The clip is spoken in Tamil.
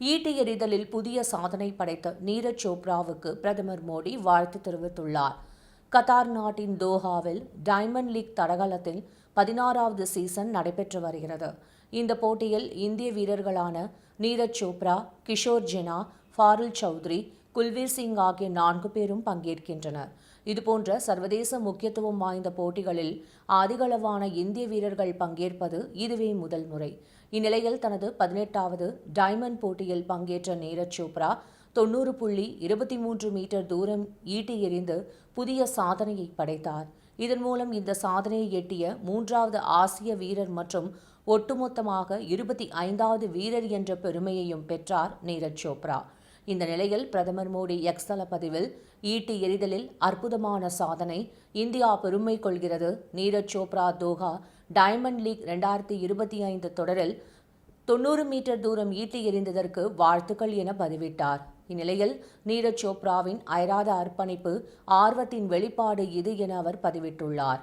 ஈட்டி எறிதலில் புதிய சாதனை படைத்த நீரஜ் சோப்ராவுக்கு பிரதமர் மோடி வாழ்த்து தெரிவித்துள்ளார். கத்தார் நாட்டின் தோஹாவில் டைமண்ட் லீக் தடகளத்தில் பதினாறாவது சீசன் நடைபெற்று வருகிறது. இந்த போட்டியில் இந்திய வீரர்களான நீரஜ் சோப்ரா கிஷோர் ஜெனா ஃபாருல் சௌத்ரி குல்வீர் சிங் ஆகிய நான்கு பேரும் பங்கேற்கின்றனர். இதுபோன்ற சர்வதேச முக்கியத்துவம் வாய்ந்த போட்டிகளில் அதிகளவான இந்திய வீரர்கள் பங்கேற்பது இதுவே முதல் முறை. இந்நிலையில் தனது பதினெட்டாவது டைமண்ட் போட்டியில் பங்கேற்ற நீரஜ் சோப்ரா தொண்ணூறு புள்ளி இருபத்தி மூன்று மீட்டர் தூரம் ஈட்டி எறிந்து புதிய சாதனையை படைத்தார். இதன் மூலம் இந்த சாதனையை எட்டிய மூன்றாவது ஆசிய வீரர் மற்றும் ஒட்டுமொத்தமாக இருபத்தி ஐந்தாவது வீரர் என்ற பெருமையையும் பெற்றார் நீரஜ் சோப்ரா. இந்த நிலையில் பிரதமர் மோடி எக்ஸ் தள பதிவில் ஈட்டி எறிதலில் அற்புதமான சாதனை இந்தியா பெருமை கொள்கிறது. Neeraj Chopra Doha Diamond League ரெண்டாயிரத்தி இருபத்தி ஐந்து தொடரில் தொண்ணூறு மீட்டர் தூரம் ஈட்டி எறிந்ததற்கு வாழ்த்துக்கள் என பதிவிட்டார். இந்நிலையில் நீரஜ் சோப்ராவின் அயராத அர்ப்பணிப்பு ஆர்வத்தின் வெளிப்பாடு இது என அவர் பதிவிட்டுள்ளார்.